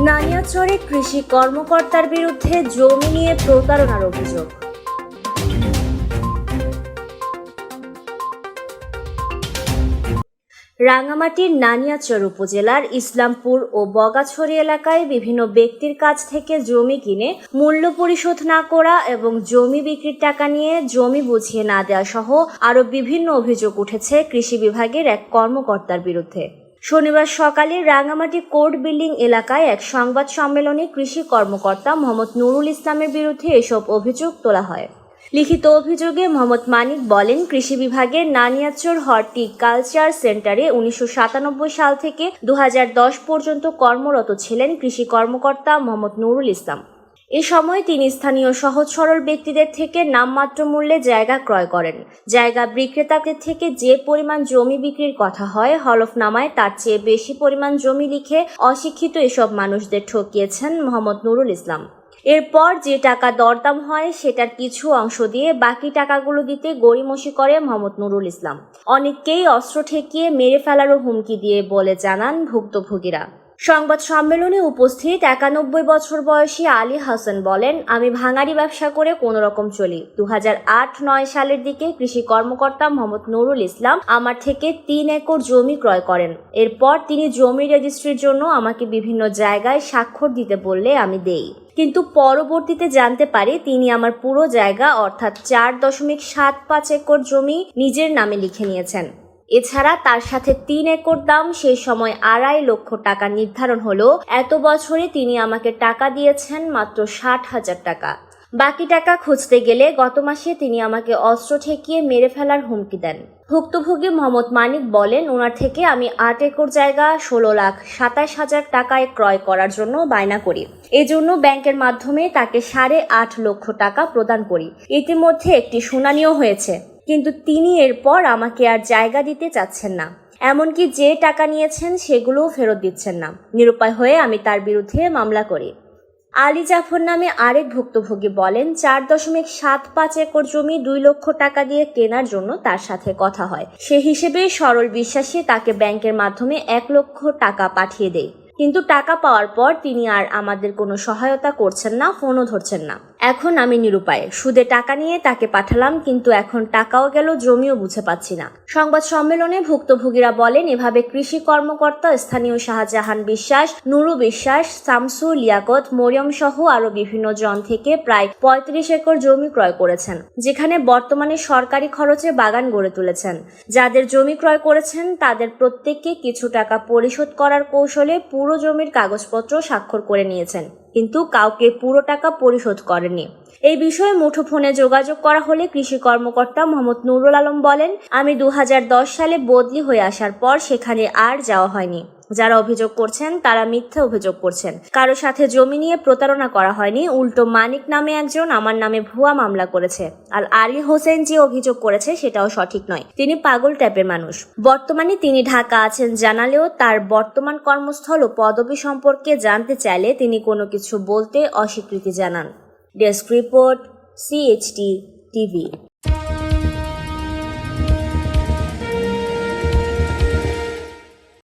নানিয়াচরে কৃষি কর্মকর্তার বিরুদ্ধে জমি নিয়ে প্রতারণার অভিযোগ। রাঙামাটির নানিয়াচর উপজেলার ইসলামপুর ও বগাছড়ি এলাকায় বিভিন্ন ব্যক্তির কাছ থেকে জমি কিনে মূল্য পরিশোধ না করা এবং জমি বিক্রির টাকা নিয়ে জমি বুঝিয়ে না দেওয়া সহ আরও বিভিন্ন অভিযোগ উঠেছে কৃষি বিভাগের এক কর্মকর্তার বিরুদ্ধে। শনিবার সকালে রাঙামাটি কোর্ট বিল্ডিং এলাকায় এক সংবাদ সম্মেলনে কৃষি কর্মকর্তা মোহাম্মদ নুরুল ইসলামের বিরুদ্ধে এসব অভিযোগ তোলা হয়। লিখিত অভিযোগে মোহাম্মদ মানিক বলেন, কৃষি বিভাগের নানিয়াচর হর্টিকালচার সেন্টারে উনিশশো সাতানব্বই সাল থেকে দু হাজার দশ পর্যন্ত কর্মরত ছিলেন কৃষি কর্মকর্তা মোহাম্মদ নুরুল ইসলাম। এ সময় তিনি স্থানীয় সহজ সরল ব্যক্তিদের থেকে নামমাত্র মূল্যে জায়গা ক্রয় করেন। জায়গা বিক্রেতাদের থেকে যে পরিমাণ জমি বিক্রির কথা হয়, হলফনামায় তার চেয়ে বেশি পরিমাণ জমি লিখে অশিক্ষিত এসব মানুষদের ঠকিয়েছেন মোহাম্মদ নুরুল ইসলাম। এরপর যে টাকা দরদাম হয়, সেটার কিছু অংশ দিয়ে বাকি টাকাগুলো দিতে গড়িমসি করে মোহাম্মদ নুরুল ইসলাম। অনেককেই অস্ত্র ঠেকিয়ে মেরে ফেলারও হুমকি দিয়ে বলে জানান ভুক্তভোগীরা। সংবাদ সম্মেলনে উপস্থিত একানব্বই বছর বয়সী আলী হাসান বলেন, আমি ভাঙারি ব্যবসা করে কোনো রকম চলি। দু আট নয় সালের দিকে কৃষি কর্মকর্তা মোহাম্মদ নুরুল ইসলাম আমার থেকে তিন একর জমি ক্রয় করেন। এরপর তিনি জমি রেজিস্ট্রির জন্য আমাকে বিভিন্ন জায়গায় স্বাক্ষর দিতে বললে আমি দেই। কিন্তু পরবর্তীতে জানতে পারি তিনি আমার পুরো জায়গা, অর্থাৎ চার দশমিক সাত পাঁচ একর জমি, নিজের নামে লিখে নিয়েছেন। এছাড়া তার সাথে তিন একর দাম সেই সময় আড়াই লক্ষ টাকা নির্ধারণ হলো। এত বছরে তিনি আমাকে টাকা দিয়েছেন মাত্র ষাট হাজার টাকা। বাকি টাকা খুঁজতে গেলে গত মাসে তিনি আমাকে অস্ত্র ঠেকিয়ে মেরে ফেলার হুমকি দেন। ভুক্তভোগী মোহাম্মদ মানিক বলেন, ওনার থেকে আমি আট একর জায়গা, ষোলো লাখ সাতাশ হাজার টাকায় ক্রয় করার জন্য বায়না করি। এজন্য ব্যাংকের মাধ্যমে তাকে সাড়ে আট লক্ষ টাকা প্রদান করি। ইতিমধ্যে একটি শুনানিও হয়েছে। কিন্তু তিনি এরপর আমাকে আর জায়গা দিতে চাচ্ছেন না। এমনকি যে টাকা নিয়েছেন সেগুলোও ফেরত দিচ্ছেন না। নিরুপায় হয়ে আমি তার বিরুদ্ধে মামলা করি। আলী জাফর নামে আরেক ভুক্তভোগী বলেন, চার দশমিক সাত পাঁচ একর জমি দুই লক্ষ টাকা দিয়ে কেনার জন্য তার সাথে কথা হয়। সে হিসেবে সরল বিশ্বাসে তাকে ব্যাংকের মাধ্যমে এক লক্ষ টাকা পাঠিয়ে দেয়। কিন্তু টাকা পাওয়ার পর তিনি আর আমাদের কোনো সহায়তা করছেন না, ফোনও ধরছেন না। এখন আমি নিরুপায়। সুদে টাকা নিয়ে তাকে পাঠালাম, কিন্তু এখন টাকাও গেল, জমিও বুঝে পাচ্ছি না। সংবাদ সম্মেলনে ভুক্তভোগীরা বলেন, এভাবে কৃষি কর্মকর্তা স্থানীয় শাহজাহান বিশ্বাস, নুরু বিশ্বাস শামসু লিয়াকত, মরিয়ম সহ আরও বিভিন্ন জন থেকে প্রায় পঁয়ত্রিশ একর জমি ক্রয় করেছেন, যেখানে বর্তমানে সরকারি খরচে বাগান গড়ে তুলেছেন। যাদের জমি ক্রয় করেছেন, তাদের প্রত্যেককে কিছু টাকা পরিশোধ করার কৌশলে পুরো জমির কাগজপত্র স্বাক্ষর করে নিয়েছেন। কিন্তু কাউকে পুরো টাকা পরিশোধ করেনি। এই বিষয়ে মুঠোফোনে যোগাযোগ করা হলে কৃষি কর্মকর্তা মোহাম্মদ নুরুল আলম বলেন, আমি দু হাজার দশ সালে বদলি হয়ে আসার পর সেখানে আর যাওয়া হয়নি। যারা অভিযোগ করছেন, তারা মিথ্যা অভিযোগ করছেন। কারও সাথে জমি নিয়ে প্রতারণা করা হয়নি, উল্টো মানিক নামে একজন, আমার নামে ভুয়া মামলা করেছে। আর আলী হোসেন যে অভিযোগ করেছে, সেটাও সঠিক নয়। তিনি পাগল টাইপের মানুষ। বর্তমানে তিনি ঢাকা আছেন জানালেও তার বর্তমান কর্মস্থল ও পদবি সম্পর্কে জানতে চাইলে তিনি কোনো কিছু বলতে অস্বীকৃতি জানান। Desk report CHT TV